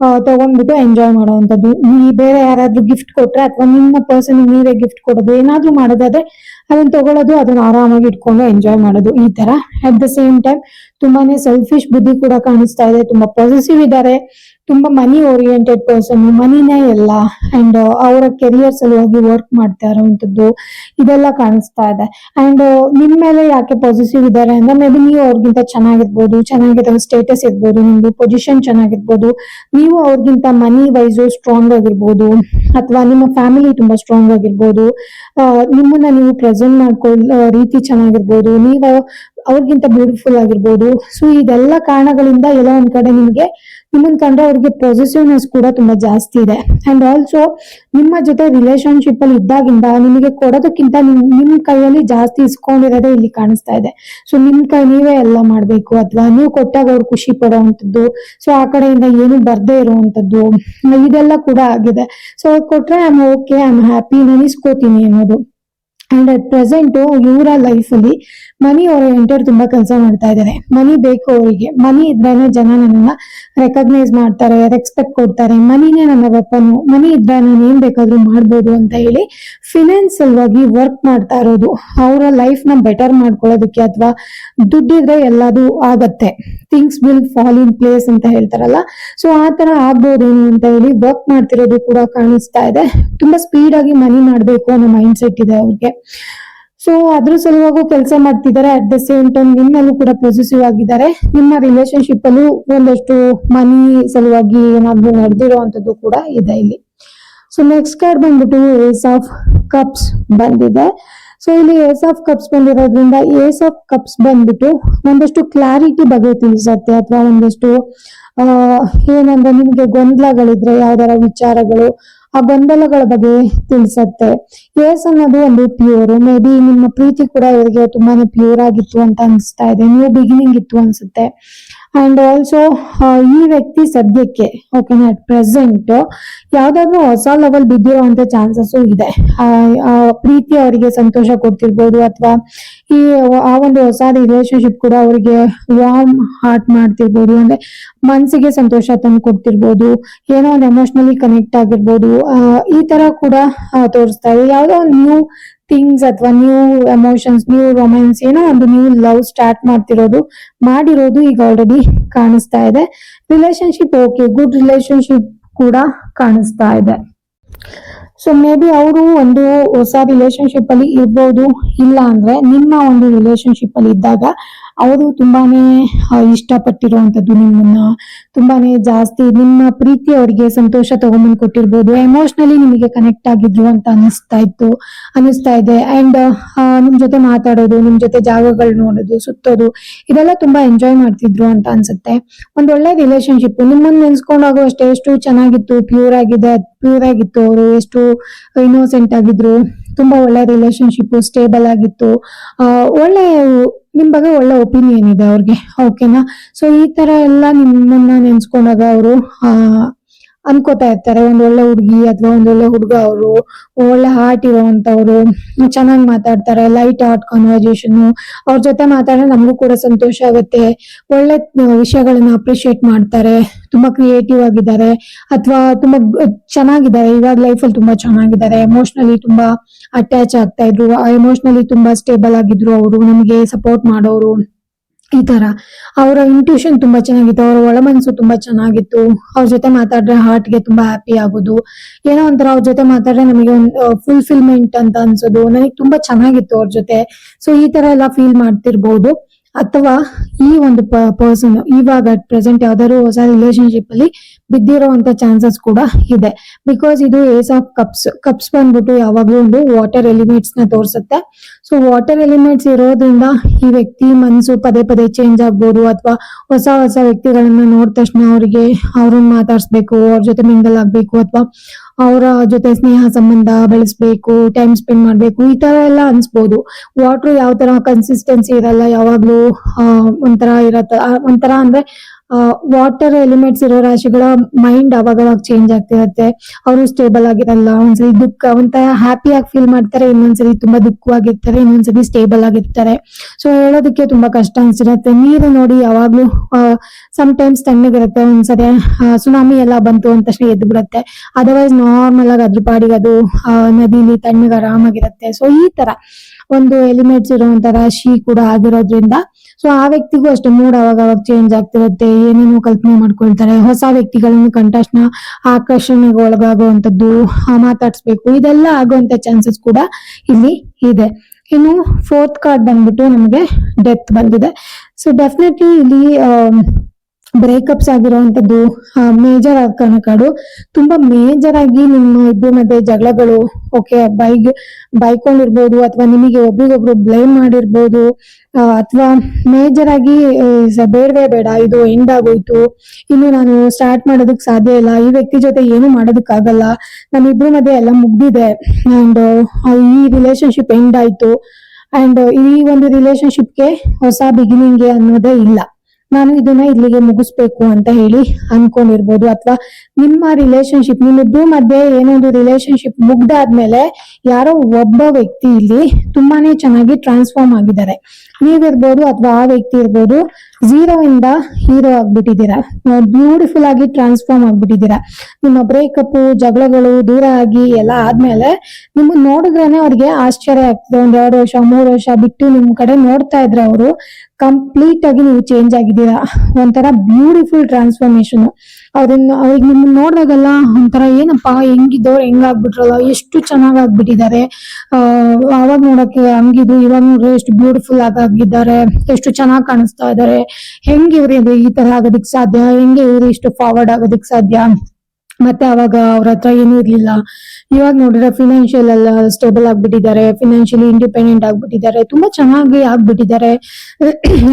ತಗೊಂಡ್ಬಿಟ್ಟು ಎಂಜಾಯ್ ಮಾಡೋವಂಥದ್ದು. ನೀ ಬೇರೆ ಯಾರಾದ್ರೂ ಗಿಫ್ಟ್ ಕೊಟ್ರೆ ಅಥವಾ ನಿಮ್ಮ ಪರ್ಸನ್ ನೀವೇ ಗಿಫ್ಟ್ ಕೊಡೋದು, ಏನಾದ್ರೂ ಮಾಡೋದಾದ್ರೆ ಅದನ್ನ ತಗೊಳ್ಳೋದು, ಅದನ್ನ ಆರಾಮಾಗಿ ಇಟ್ಕೊಂಡು ಎಂಜಾಯ್ ಮಾಡೋದು. ಈ ತರ. ಅಟ್ ದ ಸೇಮ್ ಟೈಮ್ ತುಂಬಾನೇ ಸೆಲ್ಫಿಶ್ ಬುದ್ಧಿ ಕೂಡ ಕಾಣಿಸ್ತಾ ಇದೆ. ತುಂಬಾ ಪಾಸಿಟಿವ್ ಇದ್ದಾರೆ. ತುಂಬಾ ಮನಿ ಓರಿಯೆಂಟೆಡ್ ಪರ್ಸನ್ ಮನಿನೇ ಎಲ್ಲ ಅಂಡ್ ಅವರ ಕೆರಿಯರ್ ಸಲುವಾಗಿ ವರ್ಕ್ ಮಾಡ್ತಾ ಇರೋಂಥದ್ದು ಇದೆಲ್ಲ ಕಾಣಿಸ್ತಾ ಇದೆ. ಅಂಡ್ ನಿಮ್ ಮೇಲೆ ಯಾಕೆ ಪಾಸಿಟಿವ್ ಇದ್ದಾರೆ ಅಂದ್ರೆ ಮೇ ಬಿ ನೀವು ಅವ್ರಿಗಿಂತ ಚೆನ್ನಾಗಿರ್ಬೋದು, ಚೆನ್ನಾಗಿರೋ ಸ್ಟೇಟಸ್ ಇರ್ಬೋದು, ನಿಮ್ದು ಪೊಸಿಷನ್ ಚೆನ್ನಾಗಿರ್ಬೋದು. ನೀವು ಅವ್ರಿಗಿಂತ ಮನಿ ವೈಸು ಸ್ಟ್ರಾಂಗ್ ಆಗಿರ್ಬೋದು ಅಥವಾ ನಿಮ್ಮ ಫ್ಯಾಮಿಲಿ ತುಂಬಾ ಸ್ಟ್ರಾಂಗ್ ಆಗಿರ್ಬೋದು. ನಿಮ್ಮನ್ನ ನೀವು ಪ್ರೆಸೆಂಟ್ ಮಾಡ್ಕೊಳ್ಳೋ ರೀತಿ ಚೆನ್ನಾಗಿರ್ಬೋದು. ನೀವು ಅವ್ರಿಗಿಂತ ಬ್ಯೂಟಿಫುಲ್ ಆಗಿರ್ಬೋದು. ಸೊ ಇದೆಲ್ಲ ಕಾರಣಗಳಿಂದ ಎಲ್ಲ ಒಂದ್ ಕಡೆ ನಿಮ್ಗೆ ನಿಮ್ಮನ್ ಕಂಡ್ರೆ ಅವ್ರಿಗೆ ಪಾಸಿಟಿವ್ನೆಸ್ ಕೂಡ ತುಂಬಾ ಜಾಸ್ತಿ ಇದೆ. ಅಂಡ್ ಆಲ್ಸೋ ನಿಮ್ಮ ಜೊತೆ ರಿಲೇಶನ್ಶಿಪ್ ಅಲ್ಲಿ ಇದ್ದಾಗಿಂದ ನಿಮಗೆ ಕೊಡೋದಕ್ಕಿಂತ ನಿಮ್ ನಿಮ್ ಕೈಯಲ್ಲಿ ಜಾಸ್ತಿ ಇಸ್ಕೊಂಡಿರೋದೇ ಇಲ್ಲಿ ಕಾಣಿಸ್ತಾ ಇದೆ. ಸೊ ನಿಮ್ ಕೈ ನೀವೇ ಎಲ್ಲ ಮಾಡ್ಬೇಕು. ಅಥವಾ ನೀವು ಕೊಟ್ಟಾಗ ಅವ್ರು ಖುಷಿ ಪಡೋವಂಥದ್ದು ಸೊ ಆ ಕಡೆಯಿಂದ ಏನು ಬರ್ದೇ ಇರುವಂತದ್ದು ಇದೆಲ್ಲ ಕೂಡ ಆಗಿದೆ. ಸೊ ಕೊಟ್ರೆ I am okay I am happy ನಾನು ಇಸ್ಕೋತೀನಿ ಅನ್ನೋದು. ಅಂಡ್ ಅಟ್ ಪ್ರೆಸೆಂಟ್ ಇವರ ಲೈಫ್ ಅಲ್ಲಿ ಮನಿ ಓರಿಯೆಂಟೆಡ್ ತುಂಬಾ ಕೆಲಸ ಮಾಡ್ತಾ ಇದ್ದಾರೆ. ಮನಿ ಬೇಕು ಅವರಿಗೆ. ಮನಿ ಇದ್ರೇನೆ ಜನ ನನ್ನ ರೆಕಗ್ನೈಸ್ ಮಾಡ್ತಾರೆ ರೆಸ್ಪೆಕ್ಟ್ ಕೊಡ್ತಾರೆ. ಮನಿನೇ ನನ್ನ ವೆಪನ್ ಮನಿ ಇದ್ರೆ ನಾನು ಏನ್ ಬೇಕಾದ್ರೂ ಮಾಡ್ಬೋದು ಅಂತ ಹೇಳಿ ಫಿನಾನ್ಸ್ ಸಲುವಾಗಿ ವರ್ಕ್ ಮಾಡ್ತಾ ಇರೋದು. ಅವರ ಲೈಫ್ನ ಬೆಟರ್ ಮಾಡ್ಕೊಳ್ಳೋದಕ್ಕೆ ಅಥವಾ ದುಡ್ಡಿದ್ರೆ ಎಲ್ಲದೂ ಆಗತ್ತೆ. Things will fall in place ಅಂತ ಹೇಳ್ತಾರಲ್ಲ. ಸೊ ಆ ತರ ಆಗ್ಬೋದೇನು ಅಂತ ಹೇಳಿ ವರ್ಕ್ ಮಾಡ್ತಿರೋದು ಕೂಡ ಕಾಣಿಸ್ತಾ ಇದೆ. ತುಂಬಾ ಸ್ಪೀಡ್ ಆಗಿ ಮನಿ ಮಾಡ್ಬೇಕು ಅನ್ನೋ ಮೈಂಡ್ ಸೆಟ್ ಇದೆ ಅವ್ರಿಗೆ. ಸೊ ಅದ್ರ ಸಲುವಾಗಿ ಕೆಲಸ ಮಾಡ್ತಿದ್ದಾರೆ. ಅಟ್ ದ ಸೇಮ್ ಟೈಮ್ ನಿಮ್ಮಲ್ಲೂ ಕೂಡ ಪೊಸಿಟಿವ್ ಆಗಿದ್ದಾರೆ. ನಿಮ್ಮ ರಿಲೇಶನ್ಶಿಪ್ ಅಲ್ಲೂ ಒಂದಷ್ಟು ಮನಿ ಸಲುವಾಗಿ ಏನಾದ್ರು ನಡೆದಿರುವಂತದ್ದು ಕೂಡ ಇದೆ ಇಲ್ಲಿ. ಸೊ ನೆಕ್ಸ್ಟ್ ಕಾರ್ಡ್ ಬಂದ್ಬಿಟ್ಟು ಏಸ್ ಆಫ್ ಕಪ್ಸ್ ಬಂದಿದೆ. ಸೊ ಇಲ್ಲಿ ಏಸ್ ಆಫ್ ಕಪ್ಸ್ ಬಂದಿರೋದ್ರಿಂದ ಏಸ್ ಆಫ್ ಕಪ್ಸ್ ಬಂದ್ಬಿಟ್ಟು ಒಂದಷ್ಟು ಕ್ಲಾರಿಟಿ ಬಗ್ಗೆ ತಿಳಿಸತ್ತೆ ಅಥವಾ ಒಂದಷ್ಟು ಏನಂದ್ರೆ ನಿಮ್ಗೆ ಗೊಂದಲಗಳಿದ್ರೆ, ಯಾವ್ದಾರ ವಿಚಾರಗಳು ಆ ಗೊಂದಲಗಳ ಬಗ್ಗೆ ತಿಳಿಸತ್ತೆ. ಏಸ್ ಅನ್ನೋದು ಒಂದು ಪ್ಯೂರ್, ಮೇ ಬಿ ನಿಮ್ಮ ಪ್ರೀತಿ ಕೂಡ ಇವರಿಗೆ ತುಂಬಾನೇ ಪ್ಯೂರ್ ಆಗಿತ್ತು ಅಂತ ಅನಿಸ್ತಾ ಇದೆ. ನ್ಯೂ ಬಿಗಿನಿಂಗ್ ಇತ್ತು ಅನ್ಸುತ್ತೆ. ಅಂಡ್ ಆಲ್ಸೋ ಈ ವ್ಯಕ್ತಿ ಸದ್ಯಕ್ಕೆ ಓಕೆನಾ ಅಟ್ ಪ್ರೆಸೆಂಟ್ ಯಾವ್ದಾದ್ರು ಹೊಸ ಲೆವೆಲ್ ಬಿದ್ದಿರುವಂತ ಚಾನ್ಸಸ್ ಇದೆ. ಪ್ರೀತಿ ಅವರಿಗೆ ಸಂತೋಷ ಕೊಡ್ತಿರ್ಬೋದು ಅಥವಾ ಈ ಆ ಒಂದು ಹೊಸ ರಿಲೇಶನ್ಶಿಪ್ ಕೂಡ ಅವರಿಗೆ ವಾರ್ಮ್ ಹಾರ್ಟ್ ಮಾಡ್ತಿರ್ಬೋದು. ಅಂದ್ರೆ ಮನ್ಸಿಗೆ ಸಂತೋಷ ತಂದು ಕೊಡ್ತಿರ್ಬೋದು. ಏನೋ ಒಂದು ಎಮೋಷನಲಿ ಕನೆಕ್ಟ್ ಆಗಿರ್ಬೋದು. ಈ ತರ ಕೂಡ ತೋರಿಸ್ತಾ ಇದೆ. ಯಾವ್ದೋ ಒಂದು ನ್ಯೂ ಥಿಂಗ್ಸ್ ಅಥವಾ ನ್ಯೂ ಎಮೋಷನ್ಸ್ ನ್ಯೂ ರೊಮ್ಯಾನ್ಸ್ ಏನೋ ಒಂದು ನ್ಯೂ ಲವ್ ಸ್ಟಾರ್ಟ್ ಮಾಡ್ತಿರೋದು, ಮಾಡಿರೋದು ಈಗ ಆಲ್ರೆಡಿ ಕಾಣಿಸ್ತಾ ಇದೆ. ರಿಲೇಶನ್ಶಿಪ್ ಓಕೆ ಗುಡ್ ರಿಲೇಶನ್ಶಿಪ್ ಕೂಡ ಕಾಣಿಸ್ತಾ ಇದೆ. ಸೊ ಮೇ ಬಿ ಅವರು ಒಂದು ಹೊಸ ರಿಲೇಶನ್ಶಿಪ್ ಅಲ್ಲಿ ಇರ್ಬೋದು, ಇಲ್ಲ ಅಂದ್ರೆ ನಿಮ್ಮ ಒಂದು ರಿಲೇಶನ್ಶಿಪ್ ಅಲ್ಲಿ ಇದ್ದಾಗ ಅವರು ತುಂಬಾನೇ ಇಷ್ಟಪಟ್ಟಿರುವಂಥದ್ದು ನಿಮ್ಮನ್ನ. ತುಂಬಾನೇ ಜಾಸ್ತಿ ನಿಮ್ಮ ಪ್ರೀತಿ ಅವರಿಗೆ ಸಂತೋಷ ತಗೊಂಬಂದ್ ಕೊಟ್ಟಿರ್ಬೋದು. ಎಮೋಷ್ನಲಿ ನಿಮಗೆ ಕನೆಕ್ಟ್ ಆಗಿದ್ರು ಅಂತ ಅನಿಸ್ತಾ ಇತ್ತು ಅನಿಸ್ತಾ ಇದೆ. ಅಂಡ್ ನಿಮ್ ಜೊತೆ ಮಾತಾಡೋದು, ನಿಮ್ ಜೊತೆ ಜಾಗಗಳು ನೋಡೋದು, ಸುತ್ತೋದು, ಇದೆಲ್ಲ ತುಂಬಾ ಎಂಜಾಯ್ ಮಾಡ್ತಿದ್ರು ಅಂತ ಅನ್ಸುತ್ತೆ. ಒಂದ್ ಒಳ್ಳೆ ರಿಲೇಶನ್ಶಿಪ್ ನಿಮ್ಮನ್ನ ನೆನ್ಸ್ಕೊಂಡಾಗ ಅಷ್ಟೇ, ಎಷ್ಟು ಚೆನ್ನಾಗಿತ್ತು ಪ್ಯೂರ್ ಆಗಿದೆ ಪ್ಯೂರ್ ಆಗಿತ್ತು ಅವರು, ಎಷ್ಟು ಇನ್ನೋಸೆಂಟ್ ಆಗಿದ್ರು. ತುಂಬಾ ಒಳ್ಳೆ ರಿಲೇಶನ್ಶಿಪ್ ಸ್ಟೇಬಲ್ ಆಗಿತ್ತು. ಒಳ್ಳೆ ನಿಮ್ ಬಗ್ಗೆ ಒಳ್ಳೆ ಒಪಿನಿಯನ್ ಇದೆ ಅವ್ರಿಗೆ ಓಕೆನಾ ಸೊ ಈ ತರ ಎಲ್ಲ ನಿಮ್ಮನ್ನ ನೆನ್ಸ್ಕೊಂಡಾಗ ಅವರು ಅನ್ಕೋತಾ ಇರ್ತಾರೆ. ಒಂದ್ ಒಳ್ಳೆ ಹುಡುಗಿ ಅಥವಾ ಒಂದ್ ಒಳ್ಳೆ ಹುಡುಗ ಅವರು ಒಳ್ಳೆ ಹಾರ್ಟ್ ಇರೋವಂತವ್ರು, ಚೆನ್ನಾಗಿ ಮಾತಾಡ್ತಾರೆ ಲೈಟ್ ಹಾರ್ಟ್ ಕನ್ವರ್ಸೇಷನ್ ಅವ್ರ ಜೊತೆ ಮಾತಾಡಿದ್ರೆ ನಮಗೂ ಕೂಡ ಸಂತೋಷ ಆಗುತ್ತೆ. ಒಳ್ಳೆ ವಿಷಯಗಳನ್ನ ಅಪ್ರಿಶಿಯೇಟ್ ಮಾಡ್ತಾರೆ. ತುಂಬಾ ಕ್ರಿಯೇಟಿವ್ ಆಗಿದ್ದಾರೆ. ಅಥವಾ ತುಂಬಾ ಚೆನ್ನಾಗಿದ್ದಾರೆ. ಇವಾಗ ಲೈಫ್ ಅಲ್ಲಿ ತುಂಬಾ ಚೆನ್ನಾಗಿದ್ದಾರೆ. ಎಮೋಷನಲಿ ತುಂಬಾ ಅಟ್ಯಾಚ್ ಆಗ್ತಾ ಇದ್ರು. ಎಮೋಷನಲಿ ತುಂಬಾ ಸ್ಟೇಬಲ್ ಆಗಿದ್ರು ಅವರು. ನಮಗೆ ಸಪೋರ್ಟ್ ಮಾಡೋರು. ಈ ತರ. ಅವರ ಇಂಟ್ಯೂಷನ್ ತುಂಬಾ ಚೆನ್ನಾಗಿತ್ತು, ಅವರ ಒಳಮನಸ್ಸು ತುಂಬಾ ಚೆನ್ನಾಗಿತ್ತು. ಅವ್ರ ಜೊತೆ ಮಾತಾಡ್ರೆ ಹಾರ್ಟ್ಗೆ ತುಂಬಾ ಹ್ಯಾಪಿ ಆಗೋದು. ಏನೋ ಒಂಥರ ಅವ್ರ ಜೊತೆ ಮಾತಾಡ್ರೆ ನಮಗೆ ಒಂದು ಫುಲ್ಫಿಲ್ಮೆಂಟ್ ಅಂತ ಅನ್ಸೋದು. ನನಗೆ ತುಂಬಾ ಚೆನ್ನಾಗಿತ್ತು ಅವ್ರ ಜೊತೆ. ಸೊ ಈ ತರ ಎಲ್ಲ ಫೀಲ್ ಮಾಡ್ತಿರ್ಬೋದು. ಅಥವಾ ಈ ಒಂದು ಪರ್ಸನ್ ಇವಾಗ ಪ್ರೆಸೆಂಟ್ ಯಾವ್ದಾದ್ರು ಹೊಸ ರಿಲೇಶನ್ಶಿಪ್ ಅಲ್ಲಿ ಬಿದ್ದಿರೋಂತ ಚಾನ್ಸಸ್ ಕೂಡ ಇದೆ. ಬಿಕಾಸ್ ಇದು ಏಸ್ ಆಫ್ ಕಪ್ಸ್ ಕಪ್ಸ್ ಬಂದ್ಬಿಟ್ಟು ಯಾವಾಗ್ಲೂ ಒಂದು ವಾಟರ್ ಎಲಿಮೆಂಟ್ಸ್ನ ತೋರಿಸುತ್ತೆ. ಸೊ ವಾಟರ್ ಎಲಿಮೆಂಟ್ಸ್ ಇರೋದ್ರಿಂದ ಈ ವ್ಯಕ್ತಿ ಮನ್ಸು ಪದೇ ಪದೇ ಚೇಂಜ್ ಆಗ್ಬೋದು ಅಥವಾ ಹೊಸ ಹೊಸ ವ್ಯಕ್ತಿಗಳನ್ನ ನೋಡಿದ ತಕ್ಷಣ ಅವರಿಗೆ ಅವ್ರನ್ನ ಮಾತಾಡ್ಸ್ಬೇಕು, ಅವ್ರ ಜೊತೆ ಮಿಂಗಲ್ ಆಗ್ಬೇಕು ಅಥವಾ ಅವರ ಜೊತೆ ಸ್ನೇಹ ಸಂಬಂಧ ಬೆಳೆಸ್ಬೇಕು ಟೈಮ್ ಸ್ಪೆಂಡ್ ಮಾಡ್ಬೇಕು, ಈ ತರ ಎಲ್ಲ ಅನ್ಸ್ಬೋದು. ವಾಟರ್ ಯಾವ ತರ ಕನ್ಸಿಸ್ಟೆನ್ಸಿ ಇರಲ್ಲ, ಯಾವಾಗ್ಲೂ ಒಂಥರ ಇರತ್ತ ಒಂಥರ ಅಂದ್ರೆ ವಾಟರ್ ಎಲಿಮೆಂಟ್ಸ್ ಇರೋ ರಾಶಿಗಳ ಮೈಂಡ್ ಅವಾಗವಾಗ ಚೇಂಜ್ ಆಗ್ತಿರತ್ತೆ. ಅವರು ಸ್ಟೇಬಲ್ ಆಗಿರಲ್ಲ ಒಂದ್ಸರಿ ದುಃಖ, ಒಂಥರ ಹ್ಯಾಪಿ ಆಗಿ ಫೀಲ್ ಮಾಡ್ತಾರೆ, ಇನ್ನೊಂದ್ಸಲಿ ತುಂಬಾ ದುಃಖವಾಗಿರ್ತಾರೆ, ಇನ್ನೊಂದ್ಸಲಿ ಸ್ಟೇಬಲ್ ಆಗಿರ್ತಾರೆ. ಸೊ ಹೇಳೋದಕ್ಕೆ ತುಂಬಾ ಕಷ್ಟ ಅನ್ಸಿರತ್ತೆ. ನೀರು ನೋಡಿ ಯಾವಾಗ್ಲೂ ಸಮ್ ಟೈಮ್ಸ್ ತಣ್ಣಗಿರುತ್ತೆ, ಒಂದ್ಸರಿ ಸುನಾಮಿ ಎಲ್ಲ ಬಂತು ಅಂತ ತಕ್ಷಣ ಎದ್ದು ಬಿಡುತ್ತೆ. ಅದರ್ವೈಸ್ ನಾರ್ಮಲ್ ಆಗಿ ಅದ್ರ ಪಾಡಿಗೆ ಅದು ನದಿಲಿ ತಣ್ಣಗೆ ಆರಾಮಾಗಿರುತ್ತೆ. ಸೊ ಈ ತರ ಒಂದು ಎಲಿಮೆಂಟ್ಸ್ ಇರುವಂತ ರಾಶಿ ಕೂಡ ಆಗಿರೋದ್ರಿಂದ ಸೊ ಆ ವ್ಯಕ್ತಿಗೂ ಅಷ್ಟೇ, ಮೂಡ್ ಅವಾಗ ಅವಾಗ ಚೇಂಜ್ ಆಗ್ತಿರುತ್ತೆ, ಏನೇನೋ ಕಲ್ಪನೆ ಮಾಡ್ಕೊಳ್ತಾರೆ, ಹೊಸ ವ್ಯಕ್ತಿಗಳನ್ನು ಕಂಡ ತಕ್ಷಣ ಆಕರ್ಷಣೆಗೆ ಒಳಗಾಗುವಂತದ್ದು ಮಾತಾಡಿಸ್ಬೇಕು ಮಾತಾಡ್ಸ್ಬೇಕು, ಇದೆಲ್ಲ ಆಗುವಂತ ಚಾನ್ಸಸ್ ಕೂಡ ಇಲ್ಲಿ ಇದೆ. ಇನ್ನು ಫೋರ್ತ್ ಕಾರ್ಡ್ ಬಂದ್ಬಿಟ್ಟು ನಮಗೆ ಡೆತ್ ಬಂದಿದೆ. ಸೊ ಡೆಫಿನೆಟ್ಲಿ ಇಲ್ಲಿ ಬ್ರೇಕಪ್ಸ್ ಆಗಿರುವಂತದ್ದು ಮೇಜರ್ ಆದ ಕಾರಣಕ್ಕಾಡು ತುಂಬಾ ಮೇಜರ್ ಆಗಿ ನಿಮ್ಮ ಇಬ್ಬರ ಮಧ್ಯೆ ಜಗಳಗಳು ಓಕೆ ಬೈಗ್, ಬೈಕೊಂಡಿರ್ಬೋದು ಅಥವಾ ನಿಮಗೆ ಒಬ್ರಿಗೊಬ್ರು ಬ್ಲೇಮ್ ಮಾಡಿರ್ಬೋದು ಅಥವಾ ಮೇಜರ್ ಆಗಿ ಬೇಡವೇ ಬೇಡ, ಇದು ಎಂಡ್ ಆಗೋಯ್ತು, ಇನ್ನು ನಾನು ಸ್ಟಾರ್ಟ್ ಮಾಡೋದಕ್ಕೆ ಸಾಧ್ಯ ಇಲ್ಲ, ಈ ವ್ಯಕ್ತಿ ಜೊತೆ ಏನು ಮಾಡೋದಕ್ಕಾಗಲ್ಲ ನಮ್ಮಿಬ್ರ ಮಧ್ಯೆ ಎಲ್ಲ ಮುಗ್ದಿದೆ ಅಂಡ್ ಈ ರಿಲೇಶನ್ಶಿಪ್ ಎಂಡ್ ಆಯ್ತು ಅಂಡ್ ಈ ಒಂದು ರಿಲೇಶನ್ಶಿಪ್ಗೆ ಹೊಸ ಬಿಗಿನಿಂಗ್ ಅನ್ನೋದೇ ಇಲ್ಲ. ನಾನು ಇದನ್ನ ಇಲ್ಲಿಗೆ ಮುಗಿಸ್ಬೇಕು ಅಂತ ಹೇಳಿ ಅನ್ಕೊಂಡಿರ್ಬೋದು. ಅಥವಾ ನಿಮ್ಮ ರಿಲೇಶನ್ಶಿಪ್ ನಿಮ್ಮಿಬ್ರು ಮಧ್ಯೆ ಏನೊಂದು ರಿಲೇಶನ್ಶಿಪ್ ಮುಗ್ದಾದ್ಮೇಲೆ ಯಾರೋ ಒಬ್ಬ ವ್ಯಕ್ತಿ ಇಲ್ಲಿ ತುಂಬಾನೇ ಚೆನ್ನಾಗಿ ಟ್ರಾನ್ಸ್ಫಾರ್ಮ್ ಆಗಿದ್ದಾರೆ. ನೀವಿರ್ಬೋದು ಅಥವಾ ಆ ವ್ಯಕ್ತಿ ಇರ್ಬೋದು ಝೀರೋ ಇಂದ ಹೀರೋ ಆಗ್ಬಿಟ್ಟಿದ್ದೀರಾ? ಬ್ಯೂಟಿಫುಲ್ ಆಗಿ ಟ್ರಾನ್ಸ್ಫಾರ್ಮ್ ಆಗ್ಬಿಟ್ಟಿದ್ದೀರಾ. ನಿಮ್ಮ ಬ್ರೇಕಪ್ ಜಗಳಗಳು ದೂರ ಆಗಿ ಎಲ್ಲ ಆದ್ಮೇಲೆ ನಿಮ್ಮನ್ನ ನೋಡಿದ್ರೇನೆ ಅವ್ರಿಗೆ ಆಶ್ಚರ್ಯ ಆಗ್ತದೆ. ಒಂದ್ ಎರಡು ವರ್ಷ, ಮೂರು ವರ್ಷ ಬಿಟ್ಟು ನಿಮ್ ಕಡೆ ನೋಡ್ತಾ ಇದ್ರೆ ಅವರು ಕಂಪ್ಲೀಟ್ ಆಗಿ ನೀವು ಚೇಂಜ್ ಆಗಿದ್ದೀರಾ. ಒಂಥರ ಬ್ಯೂಟಿಫುಲ್ ಟ್ರಾನ್ಸ್ಫಾರ್ಮೇಶನ್ ಅವ್ರನ್ನ ಅವ್ರಿಗೆ ನಿಮ್ಮನ್ನ ನೋಡಿದಾಗೆಲ್ಲ ಒಂಥರ ಏನಪ್ಪ, ಹೆಂಗಿದ್ದವ್ರು, ಹೆಂಗಾಗ್ಬಿಟ್ರಲ್ಲ, ಎಷ್ಟು ಚೆನ್ನಾಗ್ ಆಗ್ಬಿಟ್ಟಿದ್ದಾರೆ ಅವಾಗ ನೋಡಕ್ಕೆ ಹಂಗಿದ್ರು, ಇವಾಗ ನೋಡ್ರಿ ಎಷ್ಟು ಬ್ಯೂಟಿಫುಲ್ ಆಗಿದ್ದಾರೆ ಎಷ್ಟು ಚೆನ್ನಾಗಿ ಕಾಣಿಸ್ತಾ ಇದ್ದಾರೆ ಹೆಂಗ್ ಇವ್ರಿಗೆ ಈ ತರ ಆಗೋದಿಕ್ ಸಾಧ್ಯ? ಹೆಂಗೆ ಇವ್ರು ಇಷ್ಟು ಫಾರ್ವರ್ಡ್ ಆಗೋದಿಕ್ ಸಾಧ್ಯ? ಮತ್ತೆ ಅವಾಗ ಅವ್ರ ಹತ್ರ ಏನೂ ಇರ್ಲಿಲ್ಲ. ಇವಾಗ ನೋಡಿದ್ರೆ ಫಿನಾನ್ಷಿಯಲ್ ಎಲ್ಲ ಸ್ಟೇಬಲ್ ಆಗ್ಬಿಟ್ಟಿದ್ದಾರೆ ಫಿನಾನ್ಷಿಯಲಿ ಇಂಡಿಪೆಂಡೆಂಟ್ ಆಗ್ಬಿಟ್ಟಿದ್ದಾರೆ, ತುಂಬಾ ಚೆನ್ನಾಗಿ ಆಗ್ಬಿಟ್ಟಿದ್ದಾರೆ.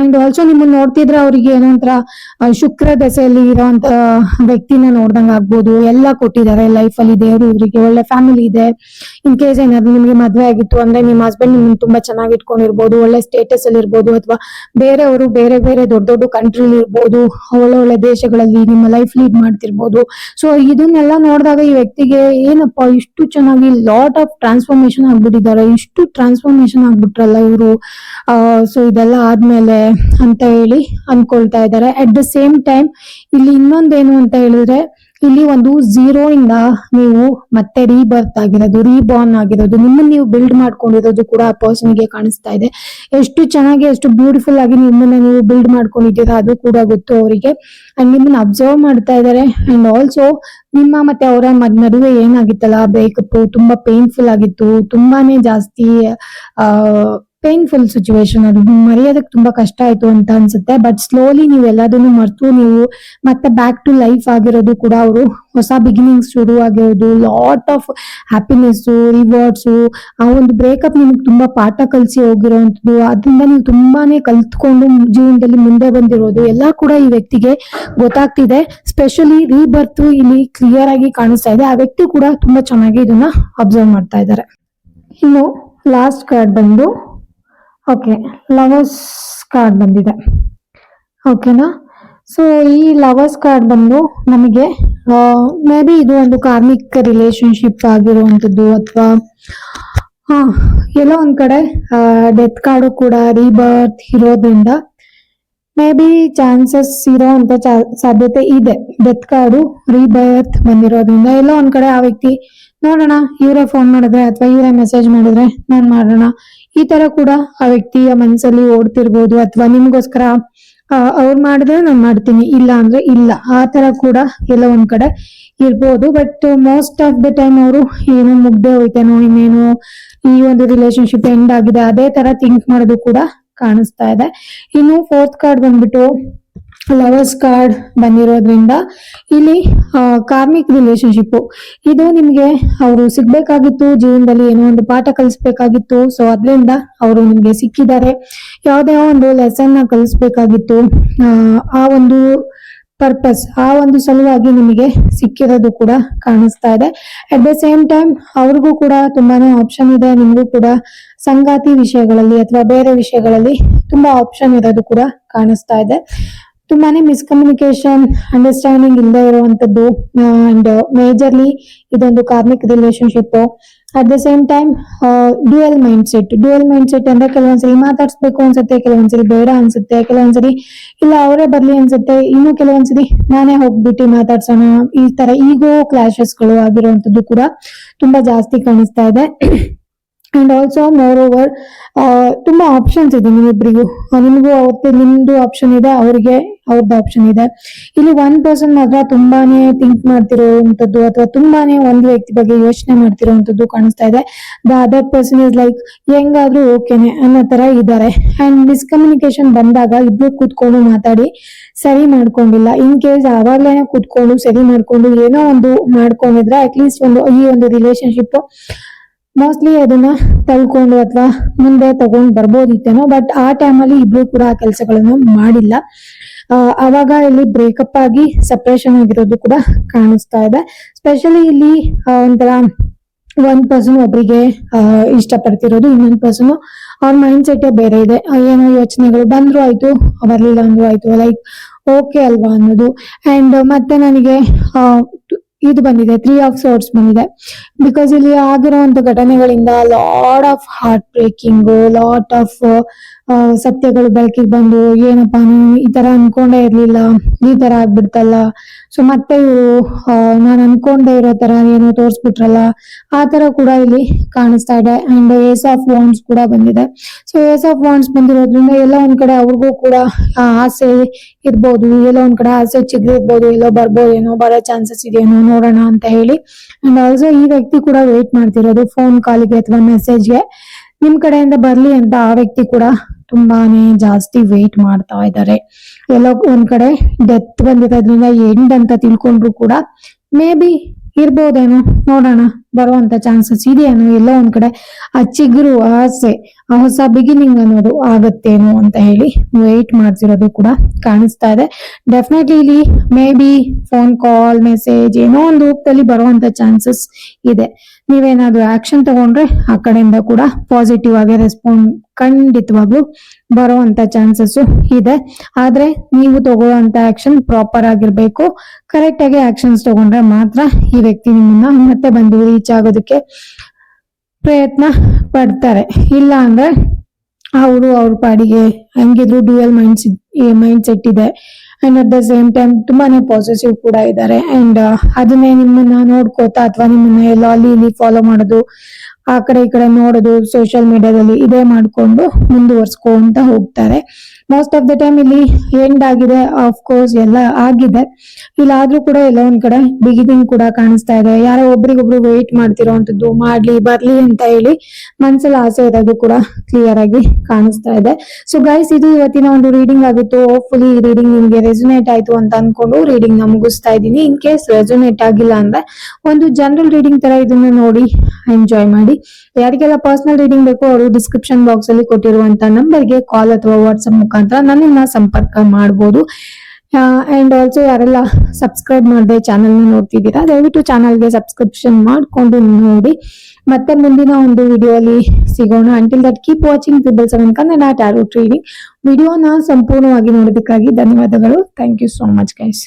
ಅಂಡ್ ಆಲ್ಸೋ ನಿಮ್ಮನ್ನ ನೋಡ್ತಿದ್ರೆ ಅವ್ರಿಗೆ ಏನೋ ಒಂಥರ ಶುಕ್ರ ದಸೆಯಲ್ಲಿ ಇರೋಂತ ವ್ಯಕ್ತಿನ ನೋಡ್ದಂಗ್ ಆಗ್ಬೋದು, ಎಲ್ಲ ಕೊಟ್ಟಿದ್ದಾರೆ ಲೈಫ್ ಅಲ್ಲಿ, ದೇವರು ಇವರಿಗೆ ಒಳ್ಳೆ ಫ್ಯಾಮಿಲಿ ಇದೆ. ಇನ್ ಕೇಸ್ ಏನಾದ್ರು ನಿಮ್ಗೆ ಮದ್ವೆ ಆಗಿತ್ತು ಅಂದ್ರೆ ನಿಮ್ಮ ಹಸ್ಬೆಂಡ್ ನಿಮ್ಮನ್ನು ತುಂಬಾ ಚೆನ್ನಾಗಿ ಇಟ್ಕೊಂಡಿರ್ಬೋದು, ಒಳ್ಳೆ ಸ್ಟೇಟಸ್ ಅಲ್ಲಿ ಇರ್ಬೋದು, ಅಥವಾ ಬೇರೆಯವರು ಬೇರೆ ಬೇರೆ ದೊಡ್ಡ ದೊಡ್ಡ ಕಂಟ್ರಿಲಿ ಇರ್ಬೋದು, ಒಳ್ಳೆ ಒಳ್ಳೆ ದೇಶಗಳಲ್ಲಿ ನಿಮ್ಮ ಲೈಫ್ ಲೀಡ್ ಮಾಡ್ತಿರ್ಬೋದು. ಸೊ ಇದನ್ನೆಲ್ಲ ನೋಡಿದಾಗ ಈ ವ್ಯಕ್ತಿಗೆ ಏನಪ್ಪಾ ಇಷ್ಟು ಚೆನ್ನಾಗಿ ಲಾಟ್ ಆಫ್ ಟ್ರಾನ್ಸ್ಫಾರ್ಮೇಶನ್ ಆಗ್ಬಿಟ್ಟಿದ್ದಾರೆ. ಇಷ್ಟು ಟ್ರಾನ್ಸ್ಫಾರ್ಮೇಶನ್ ಆಗ್ಬಿಟ್ರಲ್ಲ ಇವರು. ಸೊ ಇದೆಲ್ಲ ಆದ್ಮೇಲೆ ಅಂತ ಹೇಳಿ ಅನ್ಕೊಳ್ತಾ ಇದ್ದಾರೆ. ಅಟ್ ದ ಸೇಮ್ ಟೈಮ್ ಇಲ್ಲಿ ಇನ್ನೊಂದೇನು ಅಂತ ಹೇಳಿದ್ರೆ ಇಲ್ಲಿ ಒಂದು ಝೀರೋ ಇಂದ ನೀವು ಮತ್ತೆ ರೀಬರ್ತ್ ಆಗಿರೋದು ರೀಬಾರ್ನ್ ಆಗಿರೋದು, ನಿಮ್ಮನ್ನ ನೀವು ಬಿಲ್ಡ್ ಮಾಡ್ಕೊಂಡಿರೋದು ಕೂಡ ಆ ಪರ್ಸನ್ಗೆ ಕಾಣಿಸ್ತಾ ಇದೆ. ಎಷ್ಟು ಚೆನ್ನಾಗಿ, ಎಷ್ಟು ಬ್ಯೂಟಿಫುಲ್ ಆಗಿ ನಿಮ್ಮನ್ನ ನೀವು ಬಿಲ್ಡ್ ಮಾಡ್ಕೊಂಡಿದ್ದೀರಾ ಅದು ಕೂಡ ಗೊತ್ತು ಅವರಿಗೆ. ಅಂಡ್ ನಿಮ್ಮನ್ನ ಅಬ್ಸರ್ವ್ ಮಾಡ್ತಾ ಇದ್ದಾರೆ. ಅಂಡ್ ಆಲ್ಸೋ ನಿಮ್ಮ ಮತ್ತೆ ಅವರ ನಡುವೆ ಏನಾಗಿತ್ತಲ್ಲ ಬ್ರೇಕಪ್ ತುಂಬಾ ಪೇನ್ಫುಲ್ ಆಗಿತ್ತು, ತುಂಬಾನೇ ಜಾಸ್ತಿ, ಆ ಪೇನ್ಫುಲ್ ಸಿಚುವೇಶನ್ ಅದು ಮರೆಯೋದಕ್ಕೆ ತುಂಬಾ ಕಷ್ಟ ಆಯ್ತು ಅಂತ ಅನ್ಸುತ್ತೆ. ಬಟ್ ಸ್ಲೋಲಿ ನೀವು ಎಲ್ಲದನ್ನು ಮರೆತು ನೀವು ಮತ್ತೆ ಬ್ಯಾಕ್ ಟು ಲೈಫ್ ಆಗಿರೋದು ಕೂಡ ಅವರು ಹೊಸ ಬಿಗಿನಿಂಗ್ ಶುರು ಆಗಿರೋದು ಲಾಟ್ ಆಫ್ ಹ್ಯಾಪಿನೆಸ್ ರಿವಾರ್ಡ್ಸ್ ಆ ಒಂದು ಬ್ರೇಕಪ್ ನಿಮ್ಗೆ ತುಂಬಾ ಪಾಠ ಕಲಿಸಿ ಹೋಗಿರೋಂಥದ್ದು. ಅದರಿಂದ ನೀವು ತುಂಬಾನೇ ಕಲ್ತ್ಕೊಂಡು ಜೀವನದಲ್ಲಿ ಮುಂದೆ ಬಂದಿರೋದು. ಎಲ್ಲ ಕೂಡ ಈ ವ್ಯಕ್ತಿಗೆ ಗೊತ್ತಾಗ್ತಿದೆ. ಸ್ಪೆಷಲಿ ರೀಬರ್ತ್ ಇಲ್ಲಿ ಕ್ಲಿಯರ್ ಆಗಿ ಕಾಣಿಸ್ತಾ ಇದೆ. ಆ ವ್ಯಕ್ತಿ ಕೂಡ ತುಂಬಾ ಚೆನ್ನಾಗಿ ಇದನ್ನ ಅಬ್ಸರ್ವ್ ಮಾಡ್ತಾ ಇದ್ದಾರೆ. ಇನ್ನು ಲಾಸ್ಟ್ ಕಾರ್ಡ್ ಬಂದು ಓಕೆ ಲವರ್ಸ್ ಕಾರ್ಡ್ ಬಂದಿದೆ. ಓಕೆನಾ ಸೊ ಈ ಲವರ್ಸ್ ಕಾರ್ಡ್ ಬಂದು ನಮಗೆ ಮೇ ಬಿ ಇದು ಒಂದು ಕಾರ್ಮಿಕ ರಿಲೇಶನ್ಶಿಪ್ ಆಗಿರುವಂಥದ್ದು ಅಥವಾ ಎಲ್ಲೋ ಒಂದ್ ಕಡೆ ಡೆತ್ ಕಾರ್ಡು ಕೂಡ ರೀಬರ್ತ್ ಇರೋದ್ರಿಂದ ಮೇ ಬಿ ಚಾನ್ಸಸ್ ಇರೋ ಅಂತ ಸಾಧ್ಯತೆ ಇದೆ. ಡೆತ್ ಕಾರ್ಡು ರೀಬರ್ತ್ ಬಂದಿರೋದ್ರಿಂದ ಎಲ್ಲೋ ಒಂದ್ ಕಡೆ ಆ ವ್ಯಕ್ತಿ, ನೋಡೋಣ, ಇವರೇ ಫೋನ್ ಮಾಡಿದ್ರೆ ಅಥವಾ ಇವರೇ ಮೆಸೇಜ್ ಮಾಡಿದ್ರೆ ನಾನ್ ಮಾಡೋಣ ಈ ತರ ಕೂಡ ಆ ವ್ಯಕ್ತಿಯ ಮನಸ್ಸಲ್ಲಿ ಓಡ್ತಿರ್ಬೋದು ಅಥವಾ ನಿಮ್ಗೋಸ್ಕರ ಅವ್ರು ಮಾಡಿದ್ರೆ ನಾನ್ ಮಾಡ್ತೀನಿ, ಇಲ್ಲ ಅಂದ್ರೆ ಇಲ್ಲ. ಆ ತರ ಕೂಡ ಎಲ್ಲ ಒಂದ್ ಕಡೆ ಇರ್ಬೋದು. But most of the time ಅವರು ಏನೋ ಮುಗ್ದೆ ಹೋಯ್ತೇನೋ, ಇನ್ನೇನೋ ಈ ಒಂದು ರಿಲೇಶನ್ಶಿಪ್ ಎಂಡ್ ಆಗಿದೆ, ಅದೇ ತರ ಥಿಂಕ್ ಮಾಡೋದು ಕೂಡ ಕಾಣಿಸ್ತಾ ಇದೆ. ಇನ್ನು ಫೋರ್ತ್ ಕಾರ್ಡ್ ಬಂದ್ಬಿಟ್ಟು ಲವರ್ಸ್ ಕಾರ್ಡ್ ಬಂದಿರೋದ್ರಿಂದ ಇಲ್ಲಿ ಕಾರ್ಮಿಕ್ ರಿಲೇಶನ್ಶಿಪ್ ಇದು ನಿಮ್ಗೆ ಅವರು ಸಿಗ್ಬೇಕಾಗಿತ್ತು, ಜೀವನದಲ್ಲಿ ಏನೋ ಒಂದು ಪಾಠ ಕಲಿಸ್ಬೇಕಾಗಿತ್ತು ಸೊ ಅದರಿಂದ ಅವರು ನಿಮಗೆ ಸಿಕ್ಕಿದ್ದಾರೆ. ಯಾವುದೇ ಒಂದು ಲೆಸನ್ನ ಕಲಿಸ್ಬೇಕಾಗಿತ್ತು, ಆ ಒಂದು ಪರ್ಪಸ್ ಆ ಒಂದು ಸಲುವಾಗಿ ನಿಮಗೆ ಸಿಕ್ಕಿರೋದು ಕೂಡ ಕಾಣಿಸ್ತಾ ಇದೆ. ಅಟ್ ದ ಸೇಮ್ ಟೈಮ್ ಅವ್ರಿಗೂ ಕೂಡ ತುಂಬಾನೇ ಆಪ್ಷನ್ ಇದೆ, ನಿಮಗೂ ಕೂಡ ಸಂಗಾತಿ ವಿಷಯಗಳಲ್ಲಿ ಅಥವಾ ಬೇರೆ ವಿಷಯಗಳಲ್ಲಿ ತುಂಬಾ ಆಪ್ಷನ್ ಇರೋದು ಕೂಡ ಕಾಣಿಸ್ತಾ ಇದೆ. ತುಂಬಾನೇ ಮಿಸ್ಕಮ್ಯುನಿಕೇಶನ್ ಅಂಡರ್ಸ್ಟ್ಯಾಂಡಿಂಗ್ ಇಂದ ಇರುವಂತದ್ದು ಅಂಡ್ ಮೇಜರ್ಲಿ ಇದೊಂದು karmic relationship at the same time dual mind set dual mind set ಅಂದ್ರೆ ಕೆಲವೊಂದ್ಸಲಿ ಮಾತಾಡ್ಸ್ಬೇಕು ಅನ್ಸುತ್ತೆ, ಕೆಲವೊಂದ್ಸಲಿ ಬೇಡ ಅನ್ಸುತ್ತೆ, ಕೆಲವೊಂದ್ಸಲಿ ಇಲ್ಲ ಅವರೇ ಬರ್ಲಿ ಅನ್ಸುತ್ತೆ, ಇನ್ನು ಕೆಲವೊಂದ್ಸಲಿ ನಾನೇ ಹೋಗ್ಬಿಟ್ಟು ಮಾತಾಡ್ಸೋಣ. ಈ ತರ ಈಗೋ ಕ್ಲಾಶಸ್ಗಳು ಆಗಿರುವಂತದ್ದು ಕೂಡ ತುಂಬಾ ಜಾಸ್ತಿ ಕಾಣಿಸ್ತಾ ಇದೆ. ಅಂಡ್ ಆಲ್ಸೋ ಮೋರ್ ಓವರ್ ತುಂಬಾ ಆಪ್ಷನ್ಸ್ ಇದೆ ನಿಮ್ಮಿಬ್ಬರಿಗೂ ನಿಮಗೂ ಅವತ್ತು ನಿಮ್ದು ಆಪ್ಷನ್ ಇದೆ, ಅವ್ರಿಗೆ ಅವ್ರದ್ದು ಆಪ್ಷನ್ ಇದೆ. ಇಲ್ಲಿ ಒನ್ ಪರ್ಸನ್ ಮಾತ್ರ ತುಂಬಾನೇ ಥಿಂಕ್ ಮಾಡ್ತಿರೋವಂಥದ್ದು ಅಥವಾ ತುಂಬಾನೇ ಒಂದು ವ್ಯಕ್ತಿ ಬಗ್ಗೆ ಯೋಚನೆ ಮಾಡ್ತಿರೋವಂಥದ್ದು ಕಾಣಿಸ್ತಾ ಇದೆ. The other person is like ಹೆಂಗಾದ್ರೂ ಓಕೆನೆ ಅನ್ನೋ ತರ ಇದ್ದಾರೆ. ಅಂಡ್ ಮಿಸ್ಕಮ್ಯುನಿಕೇಶನ್ ಬಂದಾಗ ಇಬ್ರು ಕೂತ್ಕೊಂಡು ಮಾತಾಡಿ, ಸರಿ ಮಾಡ್ಕೊಂಡಿಲ್ಲ. ಇನ್ ಕೇಸ್ ಆವಾಗ್ಲೇನೆ ಕೂತ್ಕೊಂಡು, ಸರಿ ಮಾಡ್ಕೊಂಡು ಏನೋ ಒಂದು ಮಾಡ್ಕೊಂಡಿದ್ರೆ ಅಟ್ಲೀಸ್ಟ್ ಒಂದು ಈ ಒಂದು ರಿಲೇಶನ್ಶಿಪ್ ಮೋಸ್ಟ್ಲಿ ಅದನ್ನ ತಳ್ಕೊಂಡು ಅಥವಾ ಮುಂದೆ ತಗೊಂಡ್ ಬರ್ಬೋದಿತ್ತೇನೋ ಬಟ್ ಆ ಟೈಮಲ್ಲಿ ಇಬ್ರು ಕೂಡ ಆ ಕೆಲಸಗಳನ್ನು ಮಾಡಿಲ್ಲ. ಅವಾಗ ಇಲ್ಲಿ ಬ್ರೇಕಪ್ ಆಗಿ ಸಪ್ರೇಷನ್ ಆಗಿರೋದು ಕೂಡ ಕಾಣಿಸ್ತಾ ಇದೆ. ಸ್ಪೆಷಲಿ ಇಲ್ಲಿ ಒಂಥರ ಒಂದ್ ಪರ್ಸನ್ ಒಬ್ರಿಗೆ ಇಷ್ಟ ಇಷ್ಟಪಡ್ತಿರೋದು, ಇನ್ನೊಂದ್ ಪರ್ಸನ್ ಅವ್ರ ಮೈಂಡ್ ಸೆಟ್ ಬೇರೆ ಇದೆ. ಏನೋ ಯೋಚನೆಗಳು ಬಂದ್ರು ಆಯ್ತು, ಬರ್ಲಿಲ್ಲ ಅಂದ್ರು ಆಯ್ತು ಲೈಕ್ ಓಕೆ ಅಲ್ವಾ ಅನ್ನೋದು. ಅಂಡ್ ಮತ್ತೆ ನನಗೆ ಇದು ಬಂದಿದೆ ತ್ರೀ ಆಫ್ ಸೋರ್ಟ್ಸ್ ಬಂದಿದೆ. ಬಿಕಾಸ್ ಇಲ್ಲಿ ಆಗಿರುವಂತ ಘಟನೆಗಳಿಂದ lot of heart breaking lot of ಸತ್ಯಗಳು ಬೆಳಕಿಗೆ ಬಂದು ಏನಪ್ಪಾ ನಾನು ಈ ತರ ಅನ್ಕೊಂಡೇ ಇರ್ಲಿಲ್ಲ, ಈ ತರ ಆಗ್ಬಿಡ್ತಲ್ಲ. ಸೊ ಮತ್ತೆ ಇವರು ನಾನು ಅನ್ಕೊಂಡೇ ಇರೋ ತರ ಏನೋ ತೋರ್ಸ್ಬಿಟ್ರಲ್ಲ, ಆ ತರ ಕೂಡ ಇಲ್ಲಿ ಕಾಣಿಸ್ತಾ ಇದೆ. ಅಂಡ್ ಏಸ್ ಆಫ್ ವಾಂಡ್ಸ್ ಕೂಡ ಬಂದಿದೆ. ಸೊ ಏಸ್ ಆಫ್ ವಾಂಡ್ಸ್ ಬಂದಿರೋದ್ರಿಂದ ಎಲ್ಲ ಒಂದ್ ಕಡೆ ಅವ್ರಿಗೂ ಕೂಡ ಆಸೆ ಇರ್ಬೋದು. ಎಲ್ಲ ಒಂದ್ ಕಡೆ ಆಸೆ ಚಿಗ್ರಿರ್ಬೋದು ಎಲ್ಲೋ ಬರ್ಬೋದು, ಏನೋ ಬರೋ ಚಾನ್ಸಸ್ ಇದೆಯೇನೋ ನೋಡೋಣ ಅಂತ ಹೇಳಿ. ಅಂಡ್ ಆಲ್ಸೋ ಈ ವ್ಯಕ್ತಿ ಕೂಡ ವೇಟ್ ಮಾಡ್ತಿರೋದು ಫೋನ್ ಕಾಲಿಗೆ ಅಥವಾ ಮೆಸೇಜ್ಗೆ ನಿಮ್ ಕಡೆಯಿಂದ ಬರ್ಲಿ ಅಂತ ಆ ವ್ಯಕ್ತಿ ಕೂಡ ತುಂಬಾನೇ ಜಾಸ್ತಿ ವೇಟ್ ಮಾಡ್ತಾ ಇದ್ದಾರೆ. ಎಲ್ಲೋ ಒಂದ್ ಕಡೆ ಡೆತ್ ಬಂದಿರೋದ್ರಿಂದ ಎಂಡ್ ಅಂತ ತಿಳ್ಕೊಂಡ್ರು ಕೂಡ ಮೇ ಬಿ ಇರ್ಬೋದೇನೋ, ನೋಡೋಣ. ಬರುವಂತ ಚಾನ್ಸಸ್ ಇದೆಯೇನೋ ಎಲ್ಲೋ ಒಂದ್ ಕಡೆ ಆ ಚಿಗುರು ಆಸೆ, ಆ ಹೊಸ ಬಿಗಿನಿಂಗ್ ಅನ್ನೋದು ಆಗತ್ತೇನೋ ಅಂತ ಹೇಳಿ ವೇಟ್ ಮಾಡ್ತಿರೋದು ಕೂಡ ಕಾಣಿಸ್ತಾ ಇದೆ. ಡೆಫಿನೆಟ್ಲಿ ಇಲ್ಲಿ maybe phone call message ಏನೋ ಒಂದು ರೂಪದಲ್ಲಿ ಬರುವಂತ ಚಾನ್ಸಸ್ ಇದೆ. ನೀವೇನಾದ್ರೂ ಆಕ್ಷನ್ ತಗೊಂಡ್ರೆ ಆ ಕಡೆಯಿಂದ ಕೂಡ ಪಾಸಿಟಿವ್ ಆಗಿ ರೆಸ್ಪಾಂಡ್ ಖಂಡಿತವಾಗ್ಲೂ ಬರುವಂತ ಚಾನ್ಸಸ್ ಇದೆ. ಆದ್ರೆ ನೀವು ತಗೊಳ್ಳುವಂತ ಆಕ್ಷನ್ ಪ್ರಾಪರ್ ಆಗಿರ್ಬೇಕು. ಕರೆಕ್ಟ್ ಆಗಿ ಆಕ್ಷನ್ಸ್ ತಗೊಂಡ್ರೆ ಮಾತ್ರ ಈ ವ್ಯಕ್ತಿ ನಿಮ್ಮನ್ನ ಮತ್ತೆ ಬಂದು ರೀಚ್ ಆಗೋದಕ್ಕೆ ಪ್ರಯತ್ನ ಪಡ್ತಾರೆ. ಇಲ್ಲ ಅಂದ್ರೆ ಅವರು ಅವ್ರ ಪಾಡಿಗೆ ಹಂಗಿದ್ರು ಡ್ಯೂಯಲ್ ಮೈಂಡ್ಸ್ ಮೈಂಡ್ ಸೆಟ್ ಇದೆ. And at the same time ತುಂಬಾನೇ ಪಾಸಿಟಿವ್ ಕೂಡ ಇದ್ದಾರೆ. ಅಂಡ್ ಅದನ್ನೇ ನಿಮ್ಮನ್ನ ನೋಡ್ಕೋತಾ ಅಥವಾ ನಿಮ್ಮನ್ನ ಎಲ್ಲ ಅಲ್ಲಿ ಇಲ್ಲಿ ಫಾಲೋ ಮಾಡೋದು, ಆ ಕಡೆ ಈ ಕಡೆ ನೋಡೋದು ಸೋಷಿಯಲ್ ಮೀಡಿಯಾದಲ್ಲಿ ಇದೇ ಮಾಡ್ಕೊಂಡು ಮುಂದುವರ್ಸ್ಕೊಂತ ಹೋಗ್ತಾರೆ. ಮೋಸ್ಟ್ ಆಫ್ ದ ಟೈಮ್ ಇಲ್ಲಿ ಎಂಡ್ ಆಗಿದೆ ಆಫ್ ಕೋರ್ಸ್ ಎಲ್ಲ ಆಗಿದೆ. ಇಲ್ಲ ಆದ್ರೂ ಕೂಡ ಎಲ್ಲ ಒಂದ್ ಕಡೆ ಬಿಗಿನಿಂಗ್ ಕೂಡ ಕಾಣಿಸ್ತಾ ಇದೆ. ಯಾರೋ ಒಬ್ರಿಗೊಬ್ರು ವೇಟ್ ಮಾಡ್ತಿರೋಂಥದ್ದು ಮಾಡ್ಲಿ, ಬರ್ಲಿ ಅಂತ ಹೇಳಿ ಮನ್ಸಲ್ಲಿ ಆಸೆ ಇರೋದು ಕೂಡ ಕ್ಲಿಯರ್ ಆಗಿ ಕಾಣಿಸ್ತಾ ಇದೆ. ಸೊ ಗೈಸ್ ಇದು ಇವತ್ತಿನ ಒಂದು ರೀಡಿಂಗ್ ಆಗಿತ್ತು. ಹೋಪ್ಫುಲಿ ಈ ರೀಡಿಂಗ್ ನಿಮ್ಗೆ ರೆಸುನೇಟ್ ಆಯ್ತು ಅಂತ ಅನ್ಕೊಂಡು ರೀಡಿಂಗ್ನ ಮುಗಿಸ್ತಾ ಇದ್ದೀನಿ. ಇನ್ ಕೇಸ್ ರೆಸುನೇಟ್ ಆಗಿಲ್ಲ ಅಂದ್ರೆ ಒಂದು ಜನರಲ್ ರೀಡಿಂಗ್ ತರ ಇದನ್ನ ನೋಡಿ ಎಂಜಾಯ್ ಮಾಡಿ. ಯಾರಿಗೆಲ್ಲ ಪರ್ಸನಲ್ ರೀಡಿಂಗ್ ಬೇಕು ಅವರು ಡಿಸ್ಕ್ರಿಪ್ಷನ್ ಬಾಕ್ಸ್ ಅಲ್ಲಿ ಕೊಟ್ಟಿರುವಂತ ನಂಬರ್ಗೆ ಕಾಲ್ ಅಥವಾ ವಾಟ್ಸ್ಆಪ್ ಮುಖಾಂತರ ನನ್ನನ್ನ ಸಂಪರ್ಕ ಮಾಡಬಹುದು ಅಂಡ್ ಆಲ್ಸೋ ಯಾರೆಲ್ಲ ಸಬ್ಸ್ಕ್ರೈಬ್ ಮಾಡಿದೆ ಚಾನಲ್ ನೋಡ್ತಿದ್ದೀರಾ, ದಯವಿಟ್ಟು ಚಾನಲ್ಗೆ ಸಬ್ಸ್ಕ್ರಿಪ್ಷನ್ ಮಾಡ್ಕೊಂಡು ನೋಡಿ. ಮತ್ತೆ ಮುಂದಿನ ಒಂದು ವಿಡಿಯೋ ಅಲ್ಲಿ ಸಿಗೋಣ. Until that keep watching triple seven Kannada tarot reading ವಿಡಿಯೋನ ಸಂಪೂರ್ಣವಾಗಿ ನೋಡೋದಕ್ಕಾಗಿ ಧನ್ಯವಾದಗಳು. Thank you so much guys